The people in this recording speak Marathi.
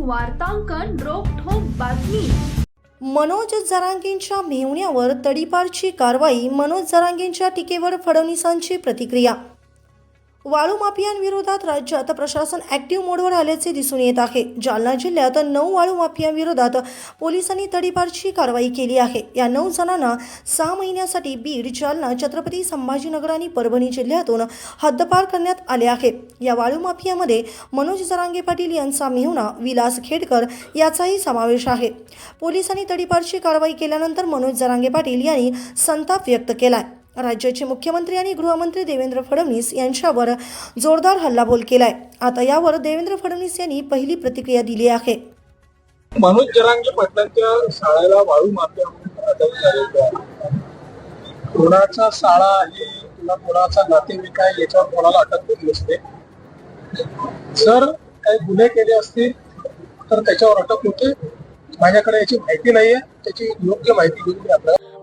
वार्तांकन रोखोक बातमी. मनोज जरांगेंच्या मेहुण्यावर तडीपारची कारवाई मनोज जरांगेंच्या टीकेवर फडणवीसांची प्रतिक्रिया वाळू माफियांविरोधात राज्यात प्रशासन ॲक्टिव्ह मोडवर आल्याचे दिसून येत आहे. जालना जिल्ह्यात नऊ वाळू माफियांविरोधात पोलिसांनी तडीपारची कारवाई केली आहे. या नऊ जणांना सहा महिन्यासाठी बीड जालना छत्रपती संभाजीनगर आणि परभणी जिल्ह्यातून हद्दपार करण्यात आले आहे. या वाळू माफियामध्ये मनोज जरांगे पाटील यांचा मेहुणा विलास खेडकर याचाही समावेश आहे. पोलिसांनी तडीपारची कारवाई केल्यानंतर मनोज जरांगे पाटील यांनी संताप व्यक्त केलाय. राज्याचे मुख्यमंत्री आणि गृहमंत्री देवेंद्र फडणवीस यांच्यावर जोरदार हल्लाबोल केलाय. आता यावर देवेंद्र फडणवीस यांनी पहिली प्रतिक्रिया दिली आहे. मनोज जरांगे पाटलांच्या शाळेला वाळू माफिया म्हणून कोणाचा शाळा आहे किंवा कोणाचा नातेवाईक आहे याच्यावर कोणाला अटक केली असते जर काही गुन्हे केले असतील तर त्याच्यावर अटक होते. माझ्याकडे याची माहिती नाहीये त्याची योग्य माहिती घेऊन आपल्याला